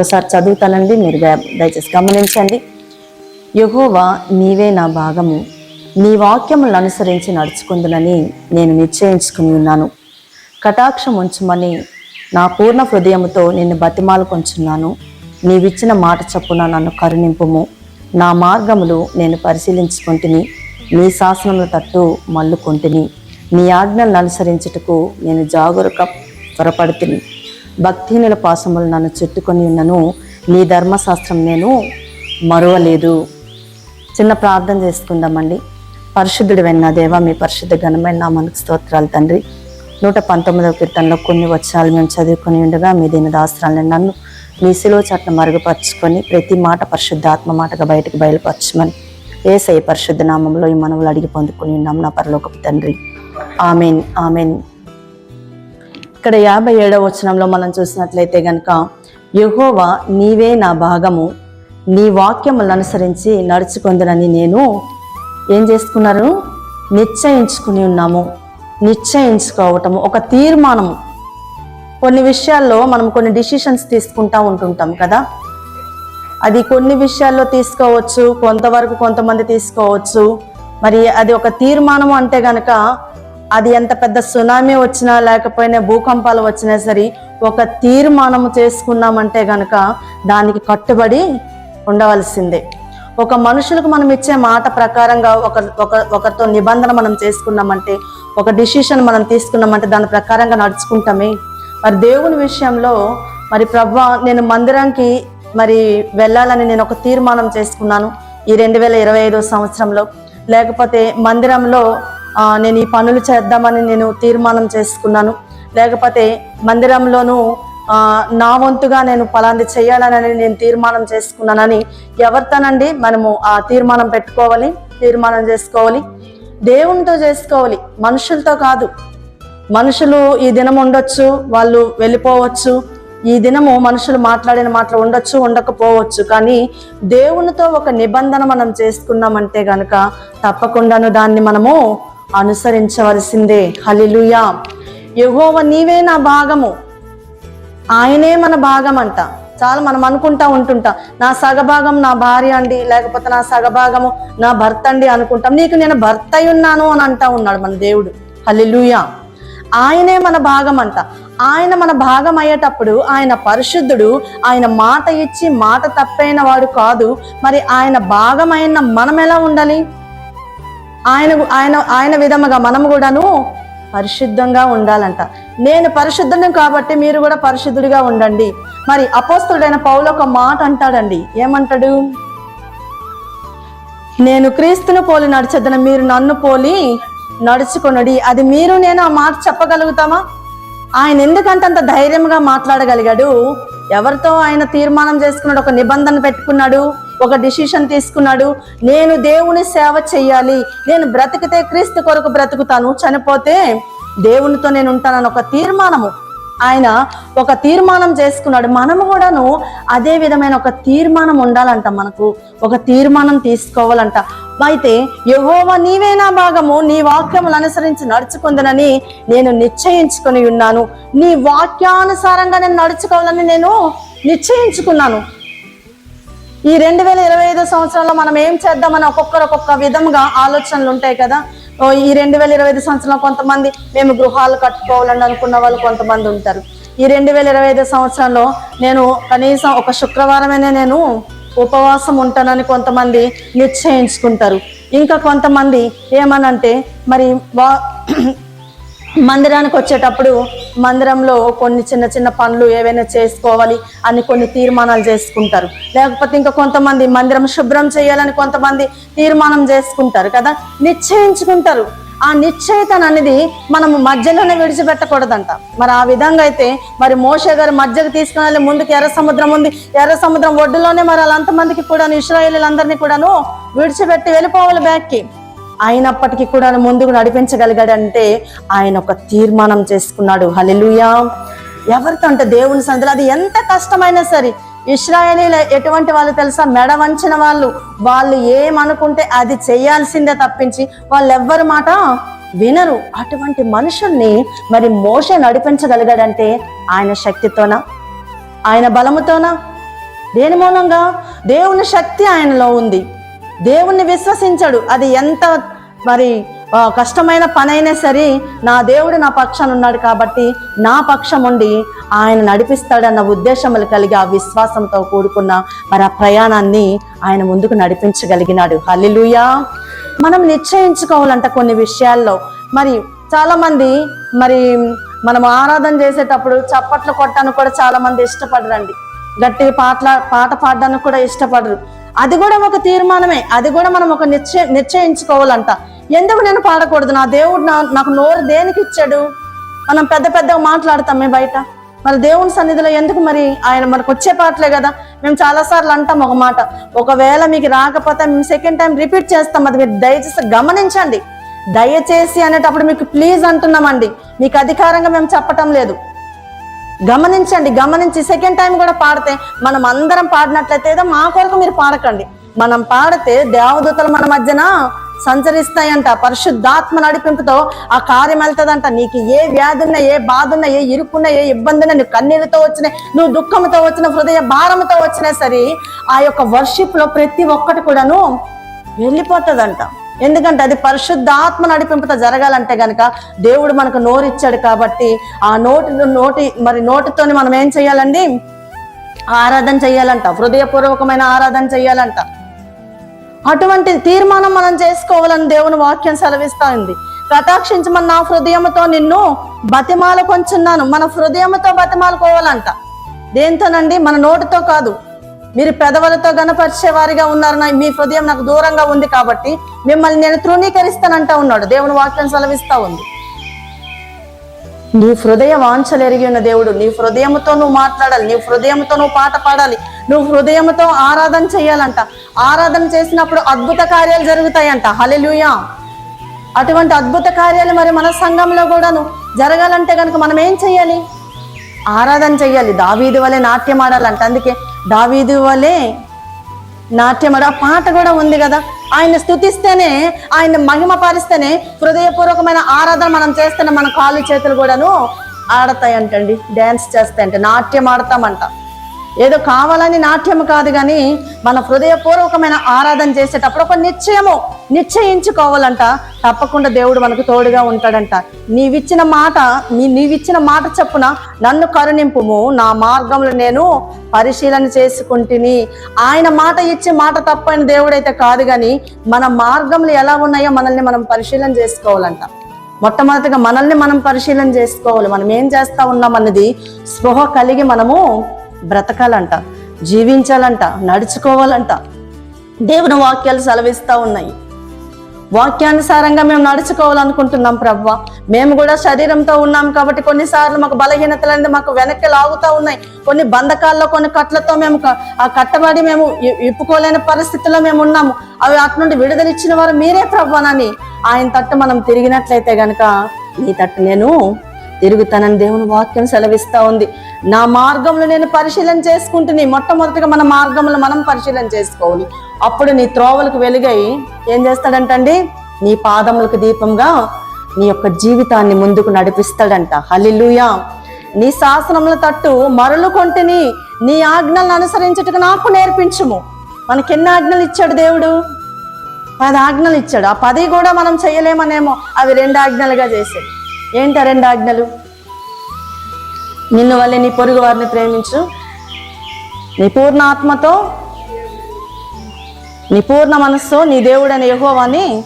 ఒక్కసారి చదువుతానండి. మీరు దయచేసి గమనించండి. యహోవా నీవే నా భాగము. నీ వాక్యములను అనుసరించి నడుచుకుందునని నేను నిశ్చయించుకుని ఉన్నాను. కటాక్షం ఉంచమని నా పూర్ణ హృదయముతో నిన్ను బతిమాలు కొంచున్నాను నీవిచ్చిన మాట చొప్పున నన్ను కరుణింపుము. నా మార్గములు నేను పరిశీలించుకుంటుని నీ శాసనముల తట్టు మల్లుకొంటిని నీ ఆజ్ఞలను అనుసరించుటకు నేను జాగరూక త్వరపడుతుని. భక్తిహీనుల పాసములు నన్ను చుట్టుకొని ఉన్నను. నీ ధర్మశాస్త్రం నేను మరువలేదు. చిన్న ప్రార్థన చేసుకుందామండి. పరిశుద్ధుడు వెన్న దేవ మీ పరిశుద్ధ ఘనమైన నామానికి స్తోత్రాలు తండ్రి. నూట పంతొమ్మిదవ కీర్తనలో కొన్ని వచ్చాలు మేము చదువుకొని ఉండగా మీ దీని దాస్త్రాలను నన్ను మీ శిలో చట్టం మరుగుపరుచుకొని ప్రతి మాట పరిశుద్ధాత్మ మాటగా బయటకు బయలుపరచమని ఏసై పరిశుద్ధ నామంలో ఈ మనవులు అడిగి పొందుకుని ఉన్నాం నా పరలోకపు తండ్రి. Amen amen. ఇక్కడ యాభై ఏడవ వచనంలో మనం చూసినట్లయితే గనక యహోవా నీవే నా భాగము నీ వాక్యములను అనుసరించి నడుచుకుందనని నేను ఏం చేసుకున్నారు? నిశ్చయించుకుని ఉన్నాము. నిశ్చయించుకోవటము ఒక తీర్మానము. కొన్ని విషయాల్లో మనం కొన్ని డిసిషన్స్ తీసుకుంటా ఉంటుంటాం కదా. అది కొన్ని విషయాల్లో తీసుకోవచ్చు కొంతవరకు కొంతమంది తీసుకోవచ్చు. మరి అది ఒక తీర్మానం అంటే గనక అది ఎంత పెద్ద సునామీ వచ్చినా లేకపోయినా భూకంపాలు వచ్చినా సరే ఒక తీర్మానం చేసుకున్నామంటే గనక దానికి కట్టుబడి ఉండవలసిందే. ఒక మనుషులకు మనం ఇచ్చే మాట ప్రకారంగా ఒక ఒక ఒకరితో నిబంధన మనం చేసుకున్నామంటే ఒక డిసిషన్ మనం తీసుకున్నామంటే దాని ప్రకారంగా నడుచుకుంటామే. మరి దేవుని విషయంలో మరి ప్రభా నేను మందిరానికి మరి వెళ్ళాలని నేను ఒక తీర్మానం చేసుకున్నాను ఈ రెండు వేల ఇరవై ఐదో సంవత్సరంలో. లేకపోతే మందిరంలో నేను ఈ పనులు చేద్దామని నేను తీర్మానం చేసుకున్నాను. లేకపోతే మందిరంలోనూ నా వంతుగా నేను పలాంది చేయాలని నేను తీర్మానం చేసుకున్నానని ఎవరితోనండి మనము ఆ తీర్మానం పెట్టుకోవాలి తీర్మానం చేసుకోవాలి? దేవునితో చేసుకోవాలి మనుషులతో కాదు. మనుషులు ఈ దినం ఉండొచ్చు వాళ్ళు వెళ్ళిపోవచ్చు. ఈ దినము మనుషులు మాట్లాడిన మాటలు ఉండొచ్చు ఉండకపోవచ్చు. కానీ దేవునితో ఒక నిబంధన మనం చేసుకున్నామంటే గనక తప్పకుండాను దాన్ని మనము అనుసరించవలసిందే. హలిలుయా యహోవ నీవే నా భాగము. ఆయనే మన భాగం అంట చాలా మనం అనుకుంటా ఉంటుంటాం. నా సగభాగం నా భార్య అండి లేకపోతే నా సగభాగము నా భర్త అండి అనుకుంటాం. నీకు నేను భర్త అయి ఉన్నాను అని అంటా ఉన్నాడు మన దేవుడు. హలిలుయా ఆయనే మన భాగం అంట ఆయన మన భాగం అయ్యేటప్పుడు ఆయన పరిశుద్ధుడు ఆయన మాట ఇచ్చి మాట తప్పైన వాడు కాదు. మరి ఆయన భాగమైన మనం ఎలా ఉండాలి? ఆయన ఆయన ఆయన విధముగా మనము కూడాను పరిశుద్ధంగా ఉండాలంట. నేను పరిశుద్ధం కాబట్టి మీరు కూడా పరిశుద్ధుడిగా ఉండండి. మరి అపోస్తుడైన పౌలు ఒక మాట అంటాడండి. ఏమంటాడు? నేను క్రీస్తును పోలి నడిచేద్దన మీరు నన్ను పోలి నడుచుకున్నది అది మీరు నేను ఆ మాట చెప్పగలుగుతామా? ఆయన ఎందుకంటే అంత ధైర్యంగా మాట్లాడగలిగాడు? ఎవరితో ఆయన తీర్మానం చేసుకున్నాడు? ఒక నిబంధన పెట్టుకున్నాడు? ఒక డిసిషన్ తీసుకున్నాడు. నేను దేవుని సేవ చేయాలి. నేను బ్రతికితే క్రీస్తు కొరకు బ్రతుకుతాను. చనిపోతే దేవునితో నేను ఉంటానని ఒక తీర్మానము. ఆయన ఒక తీర్మానం చేసుకున్నాడు. మనము కూడాను అదే విధమైన ఒక తీర్మానం ఉండాలంట మనకు. ఒక తీర్మానం తీసుకోవాలంట. అయితే యహోవ నీవేనా భాగము. నీ వాక్యములు అనుసరించి నడుచుకుందనని నేను నిశ్చయించుకొని ఉన్నాను. నీ వాక్యానుసారంగా నేను నడుచుకోవాలని నేను నిశ్చయించుకున్నాను. ఈ రెండు వేల ఇరవై ఐదో సంవత్సరంలో మనం ఏం చేద్దామని ఒక్కొక్కరు ఒక్కొక్క విధంగా ఆలోచనలు ఉంటాయి కదా? ఓ ఈ రెండు వేల ఇరవై ఐదు సంవత్సరంలో కొంతమంది మేము గృహాలు కట్టుకోవాలని అనుకున్న వాళ్ళు కొంతమంది ఉంటారు. ఈ రెండు వేల ఇరవై ఐదు సంవత్సరంలో నేను కనీసం ఒక శుక్రవారమైనా నేను ఉపవాసం ఉంటానని కొంతమంది నిశ్చయించుకుంటారు. ఇంకా కొంతమంది ఏమనంటే మరి వా మందిరానికి వచ్చేటప్పుడు మందిరంలో కొన్ని చిన్న చిన్న పనులు ఏవైనా చేసుకోవాలి అని కొన్ని తీర్మానాలు చేసుకుంటారు. లేకపోతే ఇంకా కొంతమంది మందిరం శుభ్రం చేయాలని కొంతమంది తీర్మానం చేసుకుంటారు కదా? నిశ్చయించుకుంటారు. ఆ నిశ్చయితన అనేది మనం మధ్యలోనే విడిచిపెట్టకూడదంట. మరి ఆ విధంగా అయితే మరి మోషే గారు మధ్యకు తీసుకుని వెళ్ళి ముందుకు ఎర్ర సముద్రం ఉంది. ఎర్ర సముద్రం ఒడ్డులోనే మరి వాళ్ళంతమందికి కూడా ఇస్రాయేలీలందరినీ కూడాను విడిచిపెట్టి వెళ్ళిపోవాలి బ్యాక్కి. అయినప్పటికీ కూడా ముందుకు నడిపించగలిగాడంటే ఆయన ఒక తీర్మానం చేసుకున్నాడు. హలెలుయా ఎవరితో అంటే దేవుని సందులో అది ఎంత కష్టమైనా సరే ఇస్రాయలీల ఎటువంటి వాళ్ళు తెలుసా? మెడ వంచిన వాళ్ళు. వాళ్ళు ఏమనుకుంటే అది చేయాల్సిందే తప్పించి వాళ్ళు ఎవ్వరి మాట వినరు. అటువంటి మనుషుల్ని మరి మోస నడిపించగలిగాడంటే ఆయన శక్తితోనా? ఆయన బలముతోనా? దేని మూలంగా? దేవుని శక్తి ఆయనలో ఉంది. దేవుణ్ణి విశ్వసించాడు. అది ఎంత మరి కష్టమైన పనైనా సరే నా దేవుడు నా పక్షాన ఉన్నాడు కాబట్టి నా పక్షం ఉండి ఆయన నడిపిస్తాడన్న ఉద్దేశములు కలిగి ఆ విశ్వాసంతో కూడుకున్న మరి ఆ ప్రయాణాన్ని ఆయన ముందుకు నడిపించగలిగినాడు. హల్లిలుయా. మనం నిశ్చయించుకోవాలంట కొన్ని విషయాల్లో. మరి చాలామంది మరి మనం ఆరాధన చేసేటప్పుడు చప్పట్లు కొట్టడానికి కూడా చాలామంది ఇష్టపడరండి. గట్టిగా పాటల పాట పాడడానికి కూడా ఇష్టపడరు. అది కూడా ఒక తీర్మానమే. అది కూడా మనం ఒక నిశ్చయ నిశ్చయించుకోవాలంట. ఎందుకు నేను పాడకూడదు? నా దేవుడు నా నాకు నోరు దేనికి ఇచ్చాడు? మనం పెద్ద పెద్దగా మాట్లాడతామే బయట. మరి దేవుని సన్నిధిలో ఎందుకు మరి ఆయన మనకు వచ్చే పాటలే కదా? మేము చాలాసార్లు అంటాం ఒక మాట. ఒకవేళ మీకు రాకపోతే మేము సెకండ్ టైం రిపీట్ చేస్తాం. అది మీరు దయచేసి గమనించండి. దయచేసి అనేటప్పుడు మీకు ప్లీజ్ అంటున్నామండి. మీకు అధికారంగా మేము చెప్పటం లేదు. గమనించండి గమనించి సెకండ్ టైం కూడా పాడితే మనం అందరం పాడినట్లయితే ఏదో మా కొరకు మీరు పాడకండి. మనం పాడితే దేవదూతలు మన మధ్యన సంచరిస్తాయంట. పరిశుద్ధాత్మ నడిపింపుతో ఆ కార్యం వెళ్తుందంట. నీకు ఏ వ్యాధి ఉన్నా ఏ బాధ ఉన్నా ఏ ఇరుక్కున్నా ఏ ఇబ్బంది ఉన్నా నువ్వు కన్నీళ్ళతో వచ్చిన నువ్వు దుఃఖంతో వచ్చిన హృదయ భారంతో వచ్చినా సరే ఆ యొక్క వర్షిప్లో ప్రతి ఒక్కటి కూడాను వెళ్ళిపోతుందంట. ఎందుకంటే అది పరిశుద్ధాత్మ నడిపింపుతో జరగాలంటే గనక దేవుడు మనకు నోరిచ్చాడు కాబట్టి ఆ నోటి నోటి మరి నోటితోని మనం ఏం చేయాలండి? ఆరాధన చేయాలంట. హృదయపూర్వకమైన ఆరాధన చేయాలంట. అటువంటి తీర్మానం మనం చేసుకోవాలని దేవుని వాక్యం సెలవిస్తుంది కటాక్షించమని నా హృదయంతో నిన్ను బతిమాల కొంచున్నాను మన హృదయంతో బతిమాలుకోవాలంట. దేంతోనండి? మన నోటితో కాదు. మీరు పెదవులతో గనపరిచే వారిగా ఉన్నారు నా- మీ హృదయం నాకు దూరంగా ఉంది కాబట్టి మిమ్మల్ని నేను తృణీకరిస్తానంటా ఉన్నాడు. దేవుని వాక్యం సెలవిస్తా ఉంది. నీ హృదయ వాంఛలు ఎరిగి ఉన్న దేవుడు నీ హృదయంతో నువ్వు మాట్లాడాలి నీ హృదయంతో నువ్వు పాట పాడాలి నువ్వు హృదయంతో ఆరాధన చేయాలంట. ఆరాధన చేసినప్పుడు అద్భుత కార్యాలు జరుగుతాయంట. హలెలుయా అటువంటి అద్భుత కార్యాలు మరి మన సంఘంలో కూడాను జరగాలంటే కనుక మనం ఏం చెయ్యాలి ఆరాధన చెయ్యాలి దావీది వలె నాట్యం ఆడాలంట. అందుకే దావీదు వలే నాట్యమడు ఆ పాట కూడా ఉంది కదా. ఆయన స్థుతిస్తేనే ఆయన మహిమ పారిస్తేనే హృదయపూర్వకమైన ఆరాధన మనం చేస్తేనే మన కాళ్ళు చేతులు కూడాను ఆడతాయంటండి డ్యాన్స్ చేస్తాయంట నాట్యం ఆడతామంట. ఏదో కావాలని నాట్యం కాదు కానీ మన హృదయపూర్వకమైన ఆరాధన చేసేటప్పుడు ఒక నిశ్చయము. నిశ్చయించుకోవాలంట. తప్పకుండా దేవుడు మనకు తోడుగా ఉంటాడంట. నీవిచ్చిన మాట నీ నీవిచ్చిన మాట చెప్పున నన్ను కరుణింపుము. నా మార్గంలో నేను పరిశీలన చేసుకుంటుని. ఆయన మాట ఇచ్చే మాట తప్పని దేవుడైతే కాదు కానీ మన మార్గంలో ఎలా ఉన్నాయో మనల్ని మనం పరిశీలన చేసుకోవాలంట. మొట్టమొదటిగా మనల్ని మనం పరిశీలన చేసుకోవాలి. మనం ఏం చేస్తా ఉన్నాం అన్నది స్పృహ కలిగి మనము బ్రతకాలంట. జీవించాలంట. నడుచుకోవాలంట. దేవుని వాక్యాలు సెలవిస్తూ ఉన్నాయి. వాక్యానుసారంగా మేము నడుచుకోవాలనుకుంటున్నాం ప్రవ్వ. మేము కూడా శరీరంతో ఉన్నాం కాబట్టి కొన్నిసార్లు మాకు బలహీనతలు అనేది మాకు వెనక్కి లాగుతూ ఉన్నాయి. కొన్ని బంధకాల్లో కొన్ని కట్లతో మేము ఆ కట్టబడి మేము ఇప్పుకోలేని పరిస్థితుల్లో మేము ఉన్నాము. అవి అటు నుండి విడుదల ఇచ్చిన వారు మీరే ప్రవ్వనని ఆయన తట్టు మనం తిరిగినట్లయితే గనక నీ తట్టు నేను తిరుగుతానని దేవుని వాక్యం సెలవిస్తూ ఉంది. నా మార్గంలో నేను పరిశీలన చేసుకుంటుని మొట్టమొదటిగా మన మార్గంలో మనం పరిశీలన చేసుకోవాలి. అప్పుడు నీ త్రోవలకు వెలుగై ఏం చేస్తాడంటండి? నీ పాదములకు దీపంగా నీ యొక్క జీవితాన్ని ముందుకు నడిపిస్తాడంట. హలిలుయా నీ శాసనముల తట్టు మరలు కొంటిని నీ ఆజ్ఞలను అనుసరించుటకు నాకు నేర్పించుము. మనకి ఎన్ని ఆజ్ఞలు ఇచ్చాడు దేవుడు? పది ఆజ్ఞలు ఇచ్చాడు. ఆ పది కూడా మనం చేయలేమనేమో. అవి రెండు ఆజ్ఞలుగా చేశాడు. ఏంటి ఆ రెండు ఆజ్ఞలు? నిన్ను వల్లే నీ పొరుగు వారిని ప్రేమించు. నీ పూర్ణ ఆత్మతో నీ పూర్ణ మనస్సు నీ దేవుడైన సేవించు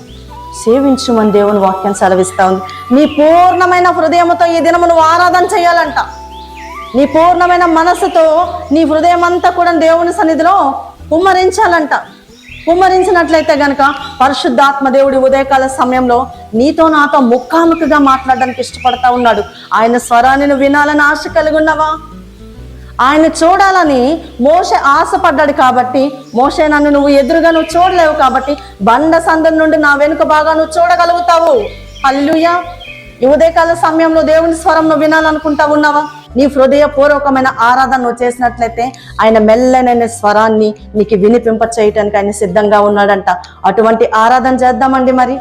సేవించుమని దేవుని వాక్యం సెలవిస్తా ఉంది. నీ పూర్ణమైన హృదయంతో ఈ దినము నువ్వు ఆరాధన చేయాలంట. నీ పూర్ణమైన మనస్సుతో నీ హృదయం అంతా కూడా దేవుని సన్నిధిలో కుమ్మరించాలంట. కుమ్మరించినట్లయితే గనక పరిశుద్ధాత్మ దేవుడి ఉదయకాల సమయంలో నీతో నాతో ముఖాముఖిగా మాట్లాడడానికి ఇష్టపడతా ఉన్నాడు. ఆయన స్వరాన్ని నువ్వు వినాలని ఆశ కలిగి ఉన్నావా? ఆయన చూడాలని మోస ఆశపడ్డాడు కాబట్టి మోషే నన్ను నువ్వు ఎదురుగా నువ్వు చూడలేవు కాబట్టి బండ సందం నుండి నా వెనుక బాగా నువ్వు చూడగలుగుతావు. హల్లుయా ఈ ఉదయకాల సమయంలో దేవుని స్వరం నువ్వు వినాలనుకుంటా ఉన్నావా? నీ హృదయపూర్వకమైన ఆరాధన నువ్వు చేసినట్లయితే ఆయన మెల్లనైన స్వరాన్ని నీకు వినిపింప చేయటానికి ఆయన సిద్ధంగా ఉన్నాడంట. అటువంటి ఆరాధన చేద్దామండి మరి.